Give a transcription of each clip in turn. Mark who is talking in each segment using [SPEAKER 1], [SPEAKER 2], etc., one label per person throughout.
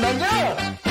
[SPEAKER 1] 나야!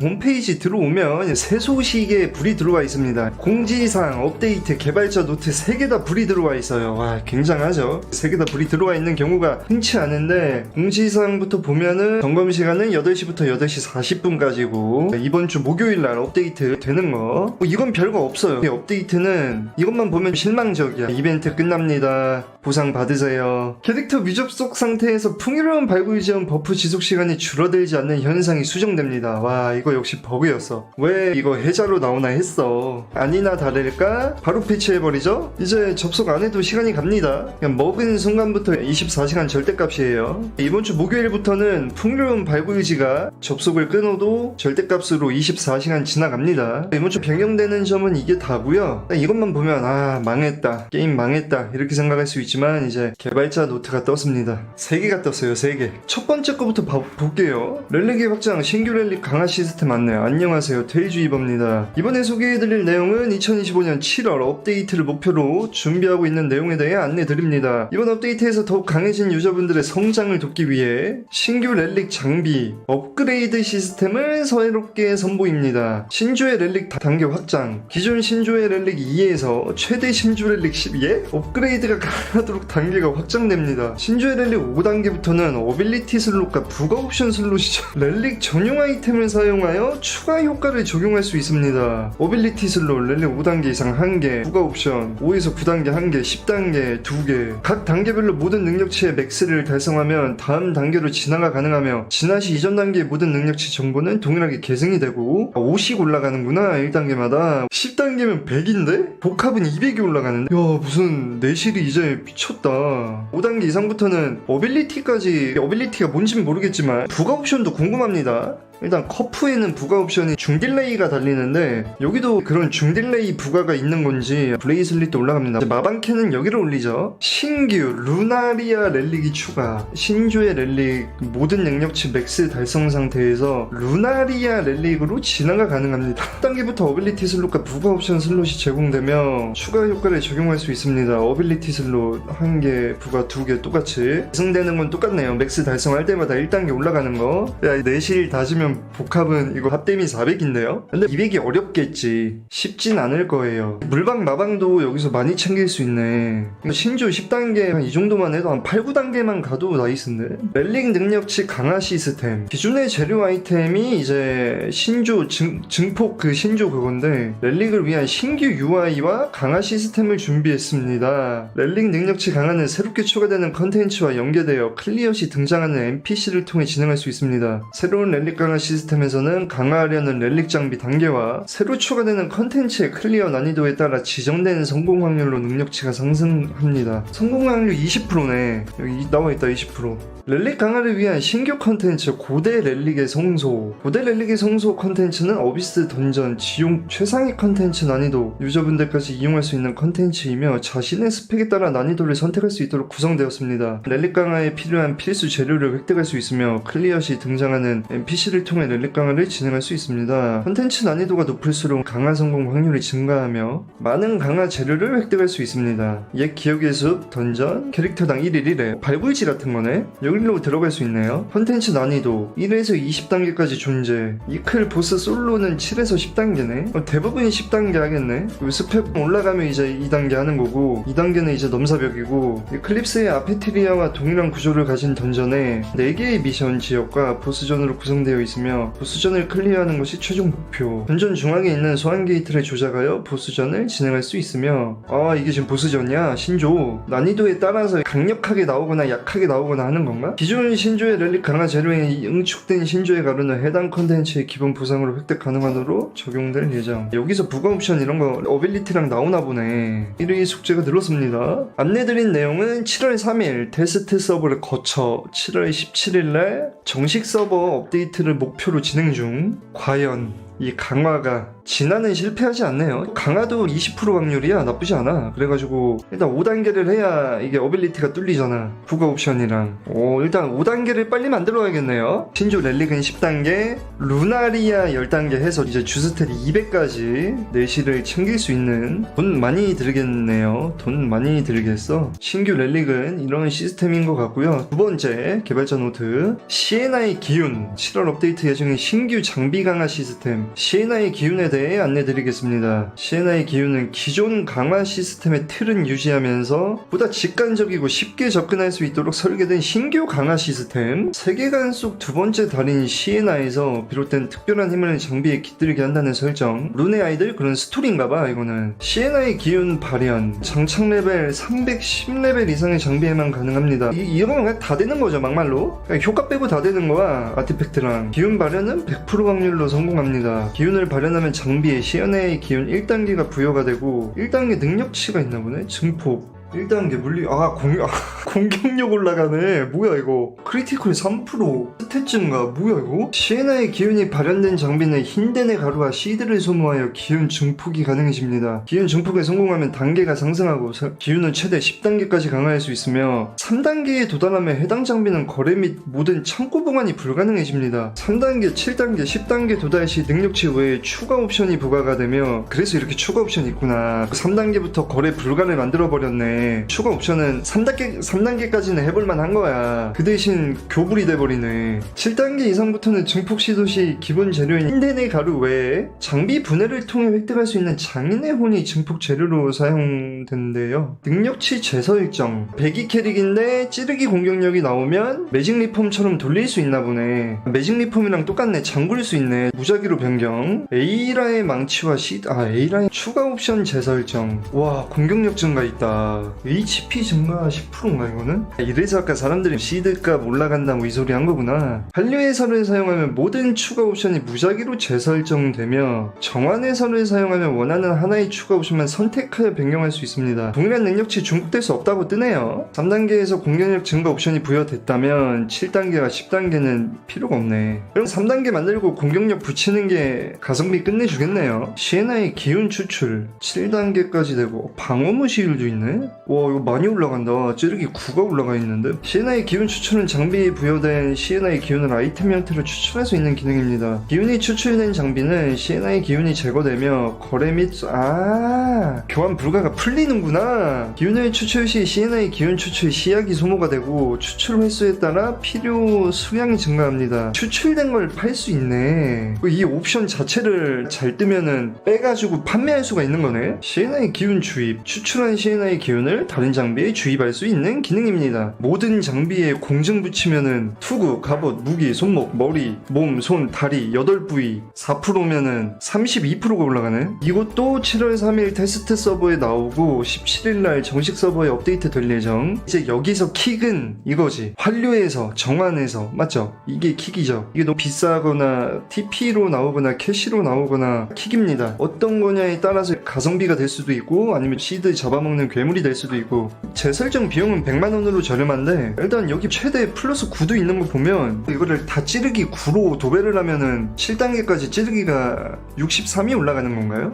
[SPEAKER 2] 홈페이지 들어오면 새 소식에 불이 들어와 있습니다. 공지사항, 업데이트, 개발자 노트 3개 다 불이 들어와 있어요. 와, 굉장하죠? 3개 다 불이 들어와 있는 경우가 흔치 않은데, 공지사항부터 보면은 점검 시간은 8시부터 8시 40분까지고, 이번 주 목요일 날 업데이트 되는 거. 뭐 이건 별거 없어요. 이 업데이트는 이것만 보면 실망적이야. 이벤트 끝납니다. 보상 받으세요. 캐릭터 미접속 상태에서 풍요로운 발굴 지원 버프 지속 시간이 줄어들지 않는 현상이 수정됩니다. 와, 이거 역시 버그였어. 왜 이거 해자로 나오나 했어. 아니나 다를까? 바로 패치해버리죠? 이제 접속 안 해도 시간이 갑니다. 그냥 먹은 순간부터 24시간 절대값이에요. 이번 주 목요일부터는 풍요로운 발굴지가 접속을 끊어도 절대값으로 24시간 지나갑니다. 이번 주 변경되는 점은 이게 다고요. 이것만 보면 아 망했다. 게임 망했다. 이렇게 생각할 수 있지만 이제 개발자 노트가 떴습니다. 3개가 떴어요. 3개. 첫 번째 거부터 봐- 볼게요. 렐릭의 확장 신규 렐릭 강화 시스템 안내요. 안녕하세요. 퇴주이버입니다. 이번에 소개해드릴 내용은 2025년 7월 업데이트를 목표로 준비하고 있는 내용에 대해 안내드립니다. 이번 업데이트에서 더욱 강해진 유저분들의 성장을 돕기 위해 신규 렐릭 장비 업그레이드 시스템을 새롭게 선보입니다. 신조의 렐릭 단계 확장 기존 신조의 렐릭 2에서 최대 신조 렐릭 12에 업그레이드가 가능하도록 단계가 확장됩니다. 신조의 렐릭 5단계부터는 어빌리티 슬롯과 부가 옵션 슬롯이죠. 렐릭 전용 아이템을 사용 하여 추가 효과를 적용할 수 있습니다. 어빌리티 슬롯 렐릭 5단계 이상 1개, 부가 옵션 5에서 9단계 1개, 10단계 2개. 각 단계별로 모든 능력치의 맥스를 달성하면 다음 단계로 진화가 가능하며 진화 시 이전 단계의 모든 능력치 정보는 동일하게 계승이 되고 50 올라가는구나 1단계마다 10단계면 100인데? 복합은 200이 올라가는데? 야 무슨 내실이 이제 미쳤다 5단계 이상부터는 어빌리티까지 어빌리티가 뭔진 모르겠지만 부가 옵션도 궁금합니다 일단 커프에는 부가 옵션이 중딜레이가 달리는데 여기도 그런 중딜레이 부가가 있는 건지 브레이슬릿도 올라갑니다. 마방캔은 여기를 올리죠. 신규 루나리아 렐릭이 추가. 신조의 렐릭 모든 능력치 맥스 달성 상태에서 루나리아 렐릭으로 진화가 가능합니다. 1단계부터 어빌리티 슬롯과 부가 옵션 슬롯이 제공되며 추가 효과를 적용할 수 있습니다. 어빌리티 슬롯 1개, 부가 2개 똑같이 계승되는 건 똑같네요. 맥스 달성할 때마다 1단계 올라가는 거. 야, 내실 다시면 복합은 이거 합댐이 400인데요? 근데 200이 어렵겠지. 쉽진 않을 거예요. 물방 마방도 여기서 많이 챙길 수 있네. 신조 10단계 한 이 정도만 해도 한 8, 9단계만 가도 나이스인데? 렐릭 능력치 강화 시스템. 기존의 재료 아이템이 이제 신조 증, 증폭 그 신조 그건데 렐릭을 위한 신규 UI와 강화 시스템을 준비했습니다. 렐릭 능력치 강화는 새롭게 추가되는 컨텐츠와 연계되어 클리어 시 등장하는 NPC를 통해 진행할 수 있습니다. 새로운 렐릭 강화 시스템에서는 강화하려는 렐릭 장비 단계와 새로 추가되는 컨텐츠의 클리어 난이도에 따라 지정된 성공 확률로 능력치가 상승합니다. 성공 확률 20%네. 여기 나와 있다 20%. 렐릭 강화를 위한 신규 컨텐츠 고대 렐릭의 성소. 고대 렐릭의 성소 컨텐츠는 어비스 던전 지용 최상위 컨텐츠 난이도 유저분들까지 이용할 수 있는 컨텐츠이며 자신의 스펙에 따라 난이도를 선택할 수 있도록 구성되었습니다. 렐릭 강화에 필요한 필수 재료를 획득할 수 있으며 클리어 시 등장하는 NPC를 통해 렐릭 강화를 진행할 수 있습니다. 컨텐츠 난이도가 높을수록 강화 성공 확률이 증가하며 많은 강화 재료를 획득할 수 있습니다. 옛 기억의 숲 던전 캐릭터당 1일 1회 발굴지 같은 거네? 여기 로 들어갈 수 있네요. 컨텐츠 난이도 1에서 20단계까지 존재. 이클 보스 솔로는 7에서 10단계네. 대부분이 10단계 하겠네. 스펙 올라가면 이제 2단계 하는 거고 2단계는 이제 넘사벽이고 이 클립스의 아페티리아와 동일한 구조를 가진 던전에 4개의 미션 지역과 보스전으로 구성되어 있으며 보스전을 클리어하는 것이 최종 목표. 던전 중앙에 있는 소환 게이트를 조작하여 보스전을 진행할 수 있으며 아 이게 지금 보스전이야 신조 난이도에 따라서 강력하게 나오거나 약하게 나오거나 하는 건가? 기존 신조의 렐릭 강화 재료에 응축된 신조의 가루는 해당 컨텐츠의 기본 보상으로 획득 가능하도록 적용될 예정. 여기서 부가 옵션 이런 거 어빌리티랑 나오나 보네. 1위 숙제가 늘었습니다. 안내드린 내용은 7월 3일 테스트 서버를 거쳐 7월 17일날 정식 서버 업데이트를 목표로 진행 중. 과연 이 강화가 진화는 실패하지 않네요. 강화도 20% 확률이야 나쁘지 않아. 그래가지고 일단 5단계를 해야 이게 어빌리티가 뚫리잖아. 부가 옵션이랑. 오 일단 5단계를 빨리 만들어야겠네요. 신조 렐릭은 10단계, 루나리아 10단계 해서 이제 주스텔이 200까지 내시를 챙길 수 있는 돈 많이 들겠네요. 돈 많이 들겠어. 신규 렐릭은 이런 시스템인 것 같고요. 두 번째 개발자 노트 CNI 기운 7월 업데이트 예정인 신규 장비 강화 시스템 CNI 기운에 대해 안내드리겠습니다. CNI 기운은 기존 강화 시스템의 틀은 유지하면서 보다 직관적이고 쉽게 접근할 수 있도록 설계된 신규 강화 시스템. 세계관 속 두 번째 달인 CNI에서 비롯된 특별한 힘을 장비에 깃들게 한다는 설정. 룬의 아이들 그런 스토리인가봐 이거는. CNI 기운 발현 장착 레벨 310레벨 이상의 장비에만 가능합니다. 이, 이러면 그냥 다 되는 거죠 막말로? 효과 빼고 다 되는 거야 아티팩트랑. 기운 발현은 100% 확률로 성공합니다 기운을 발현하면 장비에 CNI 기운 1단계가 부여가 되고 1단계 능력치가 있나 보네? 증폭 1단계 물리 아 공, 아, 공격력 올라가네. 뭐야 이거? 크리티컬 3% 스탯 증가 뭐야 이거? 시에나의 기운이 발현된 장비는 흰덴의 가루와 시드를 소모하여 기운 증폭이 가능해집니다. 기운 증폭에 성공하면 단계가 상승하고 사- 기운은 최대 10단계까지 강화할 수 있으며 3단계에 도달하면 해당 장비는 거래 및 모든 창고 보관이 불가능해집니다. 3단계 7단계 10단계 도달 시 능력치 외에 추가 옵션이 부과가 되며 그래서 이렇게 추가 옵션이 있구나. 3단계부터 거래 불가를 만들어 버렸네 추가 옵션은 3단계, 3단계까지는 해볼만 한 거야. 그 대신 교불이 돼버리네. 7단계 이상부터는 증폭 시도 시 기본 재료인 힌덴의 가루 외에 장비 분해를 통해 획득할 수 있는 장인의 혼이 증폭 재료로 사용된대요. 능력치 재서 일정. 배기 캐릭인데 찌르기 공격력이 나오면 매직 리폼처럼 돌릴 수 있나 보네. 매직 리폼이랑 똑같네. 잠글 수 있네. 무작위로 변경. 에이라의 망치와 시... 아 에이라의 추가 옵션 재설정. 와 공격력 증가 있다 HP 증가 10%인가 이거는? 이래서 아까 사람들이 시드값 올라간다 뭐 이 소리 한 거구나. 한류 해설을 사용하면 모든 추가 옵션이 무작위로 재설정되며 정환 해설을 사용하면 원하는 하나의 추가 옵션만 선택하여 변경할 수 있습니다. 동일한 능력치 중복될 수 없다고 뜨네요. 3단계에서 공격력 증가 옵션이 부여됐다면 7단계와 10단계는 필요가 없네. 그럼 3단계 만들고 공격력 붙이는 게 가성비 끝내주겠네요. 시에나의 기운 추출 7단계까지 되고 방어 무시율도 있네 와 이거 많이 올라간다. 찌르기 9가 올라가 있는데? 시에나의 기운 추출은 장비에 부여된 시에나의 기운을 아이템 형태로 추출할 수 있는 기능입니다. 기운이 추출된 장비는 시에나의 기운이 제거되며 거래 및 아 교환 불가가 풀리는구나. 기운의 추출 시 시에나의 기운 추출 시약이 소모가 되고 추출 횟수에 따라 필요 수량이 증가합니다. 추출된 걸 팔 수 있네. 이 옵션 자체를 잘 뜨면은 빼가지고 판매할 수가 있는 거네? 시에나의 기운 주입 추출한 시에나의 기운을 다른 장비에 주입할 수 있는 기능입니다. 모든 장비에 공증 붙이면은 투구 갑옷 무기 손목 머리 몸 손 다리 8부위 4%면은 32%가 올라가네 이것도 7월 3일 테스트 서버에 나오고 17일날 정식 서버에 업데이트 될 예정. 이제 여기서 킥은 이거지. 환류에서 정환에서. 맞죠? 이게 킥이죠. 이게 너무 비싸거나 TP로 나오거나 캐시로 나오거나 킥입니다. 어떤 거냐에 따라서 가성비가 될 수도 있고 아니면 시드 잡아먹는 괴물이 될 수도 있고 재설정 비용은 100만 원으로 저렴한데 일단 여기 최대 플러스 9도 있는 거 보면 이거를 다 찌르기 9로 도배를 하면은 7단계까지 찌르기가 63이 올라가는 건가요?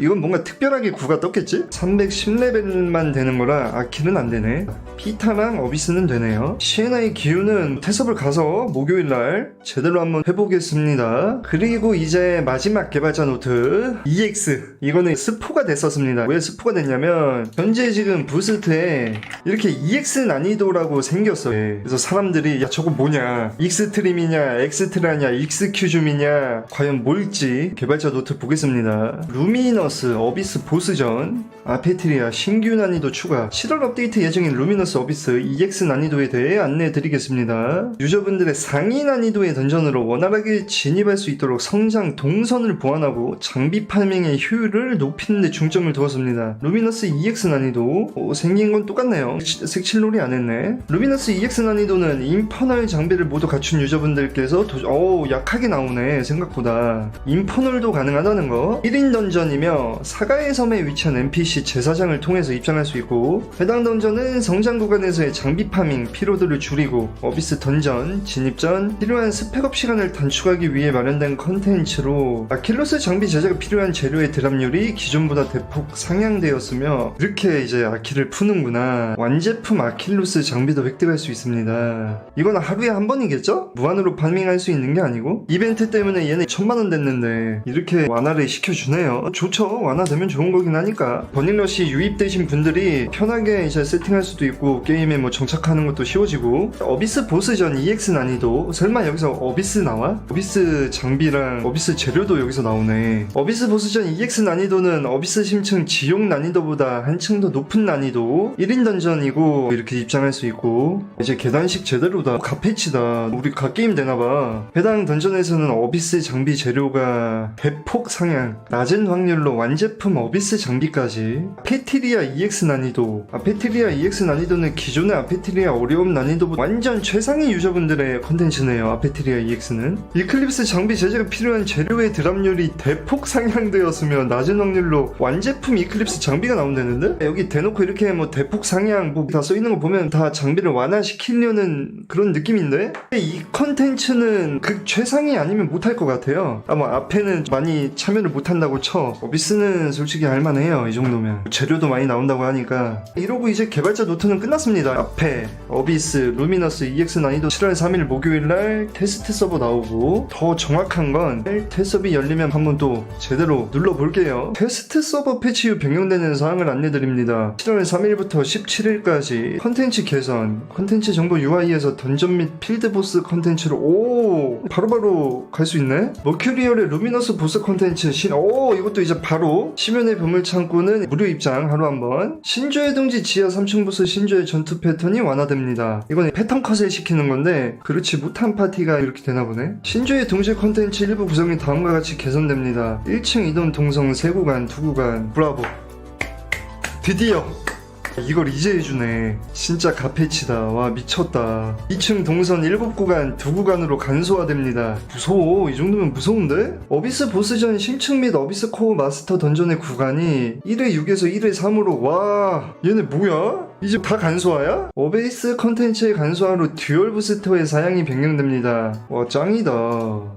[SPEAKER 2] 이건 뭔가 특별하게 구가 떴겠지? 310레벨만 되는 거라 아킬은 안 되네. 피타랑 어비스는 되네요. 시에나의 기운은 태섭을 가서 목요일날 제대로 한번 해보겠습니다. 그리고 이제 마지막 개발자 노트 EX 이거는 스포가 됐었습니다. 왜 스포가 됐냐면 현재 지금 부스트에 이렇게 EX 난이도라고 생겼어요. 그래서 사람들이 야 저거 뭐냐 익스트림이냐 엑스트라냐 익스큐즘이냐 과연 뭘지 개발자 노트 보겠습니다. 루미너 스 어비스 보스전 아페트리아 신규 난이도 추가 7월 업데이트 예정인 루미너스 어비스 EX 난이도에 대해 안내 드리겠습니다. 유저분들의 상위 난이도의 던전으로 원활하게 진입할 수 있도록 성장 동선을 보완하고 장비 파밍의 효율을 높이는 데 중점을 두었습니다. 루미너스 EX 난이도 오, 생긴 건 똑같네요. 시- 색칠놀이 안 했네. 루미너스 EX 난이도는 인퍼널 장비를 모두 갖춘 유저분들께서 도... 어우 약하게 나오네 생각보다 인퍼널도 가능하다는 거 1인 던전이며 사가의 섬에 위치한 NPC 제사장을 통해서 입장할 수 있고 해당 던전은 성장 구간에서의 장비 파밍, 피로도를 줄이고 어비스 던전, 진입 전 필요한 스펙업 시간을 단축하기 위해 마련된 컨텐츠로 아킬로스 장비 제작에 필요한 재료의 드랍률이 기존보다 대폭 상향되었으며 이렇게 이제 아키를 푸는구나. 완제품 아킬로스 장비도 획득할 수 있습니다. 이건 하루에 한 번이겠죠? 무한으로 파밍할 수 있는 게 아니고? 이벤트 때문에 얘네 천만원 됐는데 이렇게 완화를 시켜주네요. 좋죠 완화되면 좋은 거긴 하니까. 버닝러시 유입되신 분들이 편하게 이제 세팅할 수도 있고 게임에 뭐 정착하는 것도 쉬워지고. 어비스 보스전 EX 난이도. 설마 여기서 어비스 나와? 어비스 장비랑 어비스 재료도 여기서 나오네. 어비스 보스전 EX 난이도는 어비스 심층 지옥 난이도보다 한층 더 높은 난이도. 1인 던전이고 이렇게 입장할 수 있고. 이제 계단식 제대로다. 갓패치다. 우리 갓게임 되나봐. 해당 던전에서는 어비스 장비 재료가 대폭 상향. 낮은 확률로 완제품 어비스 장비까지. 아페티리아 EX 난이도. 아 페티리아 EX 난이도는 기존의 아페티리아 어려움 난이도보다 완전 최상위 유저분들의 컨텐츠네요 아페티리아 EX는. 이클립스 장비 제작에 필요한 재료의 드랍률이 대폭 상향되었으며 낮은 확률로 완제품 이클립스 장비가 나온다는데? 여기 대놓고 이렇게 뭐 대폭 상향 뭐 다 써있는 거 보면 다 장비를 완화시키려는 그런 느낌인데? 이 컨텐츠는 극 최상위 아니면 못할 것 같아요. 아마 앞에는 많이 참여를 못한다고 쳐 어비스 는 솔직히 할만해요 이 정도면. 재료도 많이 나온다고 하니까. 이러고 이제 개발자 노트는 끝났습니다. 앞에 어비스 루미너스 EX 난이도 7월 3일 목요일날 테스트 서버 나오고 더 정확한 건 테스트업이 열리면 한번 또 제대로 눌러볼게요. 테스트 서버 패치 후 변경되는 사항을 안내드립니다. 7월 3일부터 17일까지 컨텐츠 개선 컨텐츠 정보 UI에서 던전 및 필드 보스 컨텐츠로 오 바로바로 갈 수 있네? 머큐리얼의 루미너스 보스 컨텐츠 신, 오 이것도 이제 바로 심연의 보물 창고는 무료 입장. 하루 한번 신조의 둥지 지하 3층 보스 신조의 전투 패턴이 완화됩니다. 이건 패턴 컷을 시키는 건데 그렇지 못한 파티가 이렇게 되나 보네. 신조의 둥지 컨텐츠 일부 구성이 다음과 같이 개선됩니다. 1층 이동 동성 3구간 2구간. 브라보. 드디어 이걸 이제 해주네. 진짜 가페치다. 와, 미쳤다. 2층 동선 7구간, 2구간으로 간소화됩니다. 무서워. 이 정도면 무서운데? 어비스 보스전 심층 및 어비스 코어 마스터 던전의 구간이 1회 6에서 1회 3으로, 와, 얘네 뭐야? 이제 다 간소화야? 어베이스 컨텐츠의 간소화로 듀얼 부스터의 사양이 변경됩니다. 와, 짱이다.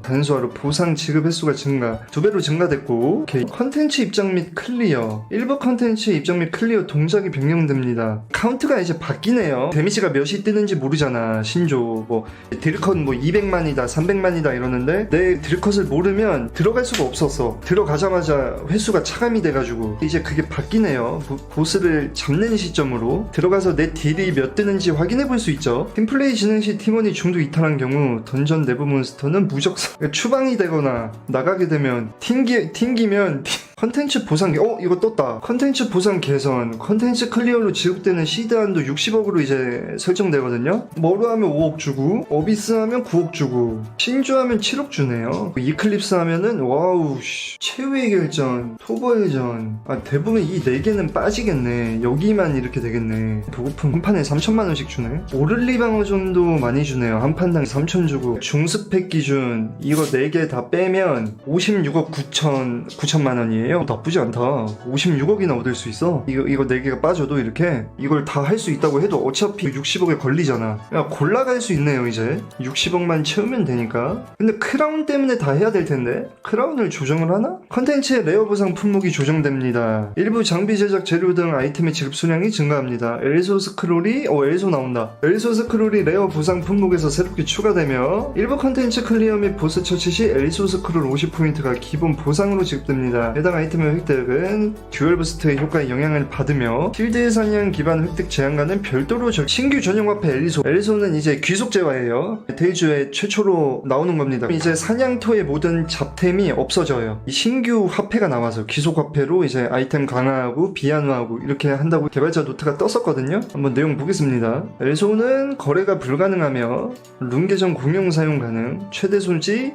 [SPEAKER 2] 간소화로 보상 지급 횟수가 증가. 두 배로 증가됐고, 오케이. 컨텐츠 입장 및 클리어. 일부 컨텐츠 입장 및 클리어 동작이 변경됩니다. 카운트가 이제 바뀌네요. 데미지가 몇이 뜨는지 모르잖아. 신조. 뭐, 딜컷 뭐 200만이다, 300만이다 이러는데, 내 딜컷을 모르면 들어갈 수가 없었어. 들어가자마자 횟수가 차감이 돼가지고, 이제 그게 바뀌네요. 보, 보스를 잡는 시점으로. 들어가서 내 딜이 몇 뜨는지 확인해 볼 수 있죠. 팀플레이 진행 시 팀원이 중도 이탈한 경우 던전 내부 몬스터는 무적사 그러니까 추방이 되거나 나가게 되면 튕기 튕기면 컨텐츠 보상 어 이거 떴다. 컨텐츠 보상 개선 컨텐츠 클리어로 지급되는 시드 한도 60억으로 이제 설정되거든요. 뭐로 하면 5억 주고 어비스 하면 9억 주고 신주 하면 7억 주네요. 이클립스 하면은 와우 씨. 최후의 결전 토버의 전아 대부분 이 4개는 빠지겠네. 여기만 이렇게 되겠네. 보급품 한 판에 3천만원씩 주네. 오를리 방어전도 많이 주네요. 한 판당 3천 주고. 중스펙 기준 이거 4개 다 빼면 56억 9천 9천만 원이에요 나쁘지 않다. 56억이나 얻을 수 있어. 이거 이거 4개가 빠져도 이렇게 이걸 다 할 수 있다고 해도 어차피 60억에 걸리잖아. 야 골라갈 수 있네요 이제. 60억만 채우면 되니까. 근데 크라운 때문에 다 해야 될 텐데? 크라운을 조정을 하나? 컨텐츠의 레어 보상 품목이 조정됩니다. 일부 장비 제작 재료 등 아이템의 지급 수량이 증가합니다. 엘소 스크롤이 어 엘소 나온다. 엘소 스크롤이 레어 보상 품목에서 새롭게 추가되며 일부 컨텐츠 클리어 및 보스 처치 시 엘소 스크롤 50포인트가 기본 보상으로 지급됩니다. 해당 아이템의 획득은 듀얼 부스트의 효과에 영향을 받으며 필드 사냥 기반 획득 제한과는 별도로 적- 신규 전용 화폐 엘리소. 엘리소는 이제 귀속제화예요. 데이주에 최초로 나오는 겁니다. 이제 사냥터의 모든 잡템이 없어져요. 이 신규 화폐가 나와서 귀속 화폐로 이제 아이템 강화하고 비한화하고 이렇게 한다고 개발자 노트가 떴었거든요. 한번 내용 보겠습니다. 엘소는 거래가 불가능하며 룬 계정 공용 사용 가능 최대 손지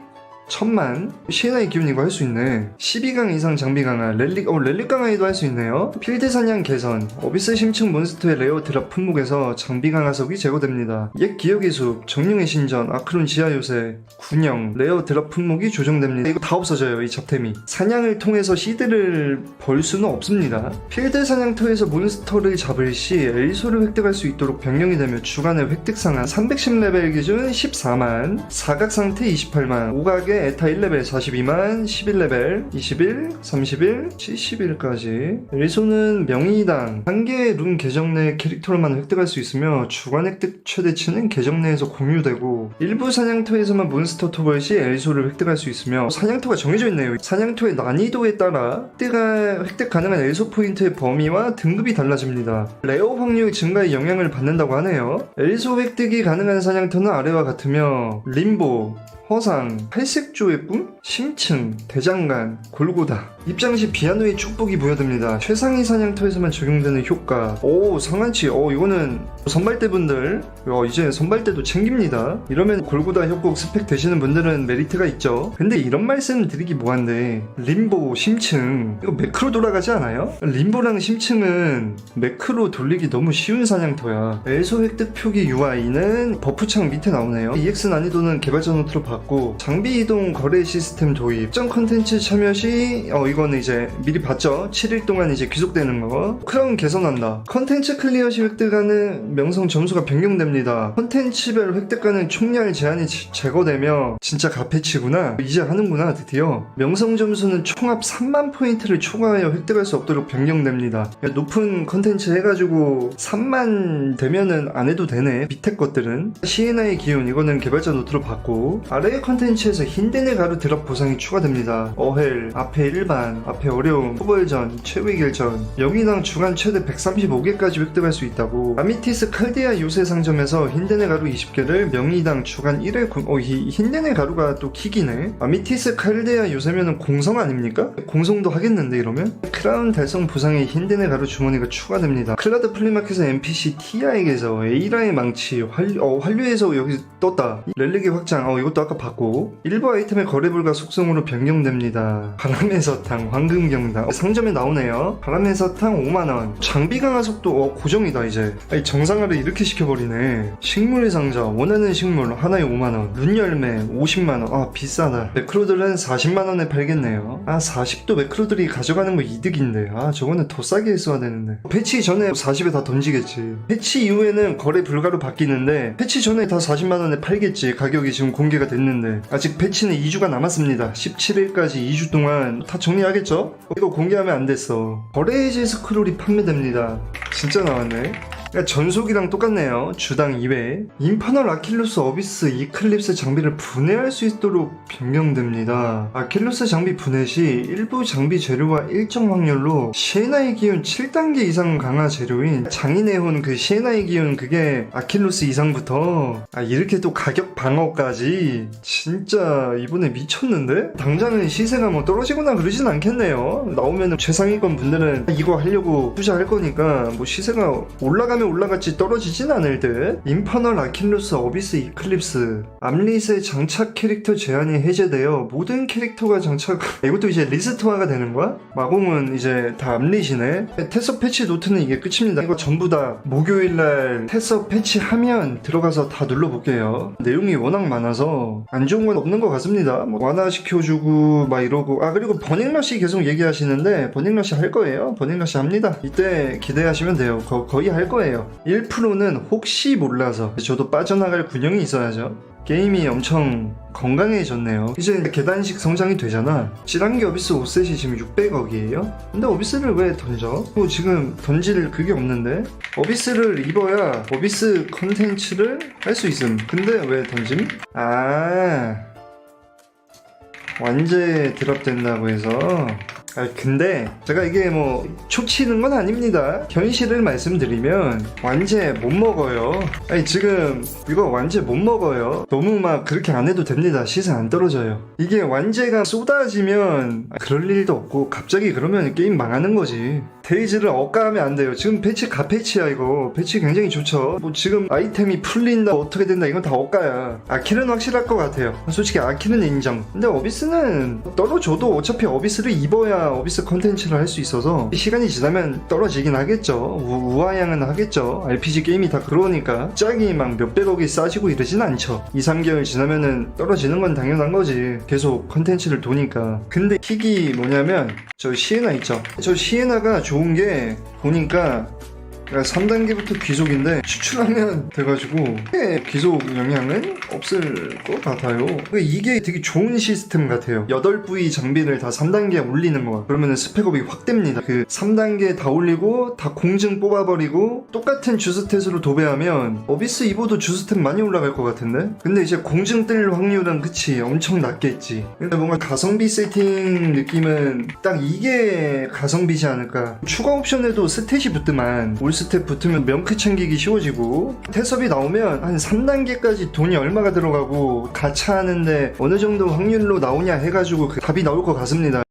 [SPEAKER 2] 천만 시에나의 기운 이거 할수 있네 12강 이상 장비 강화 랠리 어 랠리 강화에도 할 수 있네요. 필드 사냥 개선 어비스 심층 몬스터의 레어 드랍 품목에서 장비 강화석이 제거됩니다. 옛 기억의 숲 정령의 신전 아크론 지하 요새 군영 레어 드랍 품목이 조정됩니다. 이거 다 없어져요 이 잡템이. 사냥을 통해서 시드를 벌 수는 없습니다. 필드 사냥터에서 몬스터를 잡을 시 엘소를 획득할 수 있도록 변경이 되며 주간의 획득 상한 310레벨 기준 14만 사각 상태 28만 오각 의 에타 1레벨 42만 11레벨 21 31 71까지. 엘소는 명의당 한 개의 룬 계정 내 캐릭터로만 획득할 수 있으며 주간 획득 최대치는 계정 내에서 공유되고 일부 사냥터에서만 몬스터 토벌 시 엘소를 획득할 수 있으며 사냥터가 정해져 있네요. 사냥터의 난이도에 따라 획득가, 획득 가능한 엘소 포인트의 범위와 등급이 달라집니다. 레어 확률 증가에 영향을 받는다고 하네요. 엘소 획득이 가능한 사냥터는 아래와 같으며 림보 허상, 팔색조의 꿈, 심층, 대장간, 골고다. 입장 시 비아노의 축복이 부여됩니다. 최상위 사냥터에서만 적용되는 효과. 오 상한치. 어 이거는 선발대 분들 어, 이제 선발대도 챙깁니다. 이러면 골고다 협곡 스펙 되시는 분들은 메리트가 있죠. 근데 이런 말씀 드리기 뭐한데 림보, 심층. 이거 매크로 돌아가지 않아요? 림보랑 심층은 매크로 돌리기 너무 쉬운 사냥터야. 엘소 획득 표기 UI는 버프창 밑에 나오네요. EX 난이도는 개발자 노트로 받고 장비 이동 거래 시스템 도입 특정 컨텐츠 참여 시 어, 이거는 이제 미리 봤죠? 7일 동안 이제 귀속되는 거. 크라운 개선한다. 컨텐츠 클리어 시 획득하는 명성 점수가 변경됩니다. 컨텐츠별 획득하는 총량 제한이 지- 제거되며 진짜 가패치구나. 이제 하는구나 드디어. 명성 점수는 총합 3만 포인트를 초과하여 획득할 수 없도록 변경됩니다. 그러니까 높은 컨텐츠 해가지고 3만 되면은 안 해도 되네. 밑에 것들은. 시에나의 기운 이거는 개발자 노트로 받고. 아래 의 컨텐츠에서 힌덴의 가루 드랍 보상이 추가됩니다? 어헬 앞에 일반 앞에 어려움 후벌전 최후의 결전. 영인왕 주간 최대 135개까지 획득할 수 있다고. 아미티스 칼데아 요새 상점에서 힌덴의 가루 20개를 명의당 주간 1회 공... 어, 이 힌덴의 가루가 또 킥이네? 아미티스 칼데아 요새면은 공성 아닙니까? 공성도 하겠는데 이러면? 크라운 달성 보상에 힌덴의 가루 주머니가 추가됩니다. 클라드 플리마켓에서 NPC 티아에게서 에이라의 망치 활, 어, 환류에서 여기 떴다. 렐리기 확장. 어 이것도 아까 봤고 일부 아이템의 거래 불가 속성으로 변경됩니다. 바람의 서탕 황금경당 상점에 나오네요. 바람의 서탕 5만원. 장비 강화 속도 어 고정이다 이제. 아니 정상화를 이렇게 시켜버리네. 식물 상자 원하는 식물 하나에 5만원. 눈열매 50만원. 아 비싸다. 매크로들은 40만원에 팔겠네요. 아 40도 매크로들이 가져가는 거 이득인데. 아 저거는 더 싸게 했어야 되는데. 패치 전에 40에 다 던지겠지. 패치 이후에는 거래 불가로 바뀌는데 패치 전에 다 40만원에 팔겠지. 가격이 지금 공개가 됐는데 아직 패치는 2주가 남았습니다. 17일까지 2주 동안 다 정리하겠죠? 이거 공개하면 안 됐어 거래해지 스크롤이 판매됩니다. 진짜 나왔네 그러니까 전속이랑 똑같네요. 주당 2회. 인파널 아킬루스 어비스 이클립스 장비를 분해할 수 있도록 변경됩니다. 아킬루스 장비 분해 시 일부 장비 재료와 일정 확률로 시에나의 기운 7단계 이상 강화 재료인 장인의 혼 그 시에나의 기운 그게 아킬루스 이상부터 아 이렇게 또 가격 방어까지 진짜 이번에 미쳤는데? 당장은 시세가 뭐 떨어지거나 그러진 않겠네요. 나오면 최상위권 분들은 이거 하려고 투자할 거니까 뭐 시세가 올라가면 올라갔지 떨어지진 않을 듯. 인파널 아킬루스 어비스 이클립스 암릿의 장착 캐릭터 제한이 해제되어 모든 캐릭터가 장착 이것도 이제 리스트화가 되는 거야? 마공은 이제 다 암릿이네. 테서 패치 노트는 이게 끝입니다. 이거 전부 다 목요일날 테서 패치 하면 들어가서 다 눌러볼게요. 내용이 워낙 많아서 안 좋은 건 없는 것 같습니다. 뭐 완화시켜주고 막 이러고 아 그리고 버닝러시 계속 얘기하시는데 버닝러시 할 거예요. 버닝러시 합니다. 이때 기대하시면 돼요. 거, 거의 할 거예요. 1%는 혹시 몰라서 저도 빠져나갈 군형이 있어야죠. 게임이 엄청 건강해졌네요. 이제 계단식 성장이 되잖아. 찌랑기 어비스 5셋이 지금 600억이에요? 근데 어비스를 왜 던져? 뭐 지금 던질 그게 없는데? 어비스를 입어야 어비스 컨텐츠를 할 수 있음. 근데 왜 던짐? 아. 완제 드랍된다고 해서 아 근데 제가 이게 뭐 촉치는 건 아닙니다. 현실을 말씀드리면 완제 못 먹어요. 아니 지금 이거 완제 못 먹어요. 너무 막 그렇게 안 해도 됩니다. 시세 안 떨어져요. 이게 완제가 쏟아지면 그럴 일도 없고 갑자기 그러면 게임 망하는 거지 데이즈를 억까하면 안 돼요. 지금 패치 가패치야 이거. 패치 굉장히 좋죠. 뭐 지금 아이템이 풀린다 어떻게 된다 이건 다 억까야. 아킬은 확실할 것 같아요. 솔직히 아킬은 인정. 근데 어비스는 떨어져도 어차피 어비스를 입어야 어비스 컨텐츠를 할 수 있어서 시간이 지나면 떨어지긴 하겠죠. 우, 우아양은 하겠죠. RPG 게임이 다 그러니까 짝이 막 몇백억이 싸지고 이러진 않죠. 2, 3개월 지나면은 떨어지는 건 당연한 거지. 계속 컨텐츠를 도니까. 근데 킥이 뭐냐면 저 시에나 있죠. 저 시에나가 좋은 게 보니까 3단계부터 귀속인데 추출하면 돼가지고 귀속 영향은 없을 것 같아요. 이게 되게 좋은 시스템 같아요. 8부위 장비를 다 3단계에 올리는 거. 그러면 스펙업이 확 됩니다. 그 3단계 다 올리고 다 공증 뽑아버리고 똑같은 주스탯으로 도배하면 어비스 이보도 주스탯 많이 올라갈 것 같은데? 근데 이제 공증 뜰 확률은 그치 엄청 낮겠지. 근데 뭔가 가성비 세팅 느낌은 딱 이게 가성비지 않을까. 추가 옵션에도 스탯이 붙더만 올 스탯 붙으면 명크 챙기기 쉬워지고 태섭이 나오면 한 3단계까지 돈이 얼마가 들어가고 가차 하는데 어느 정도 확률로 나오냐 해가지고 그 답이 나올 것 같습니다.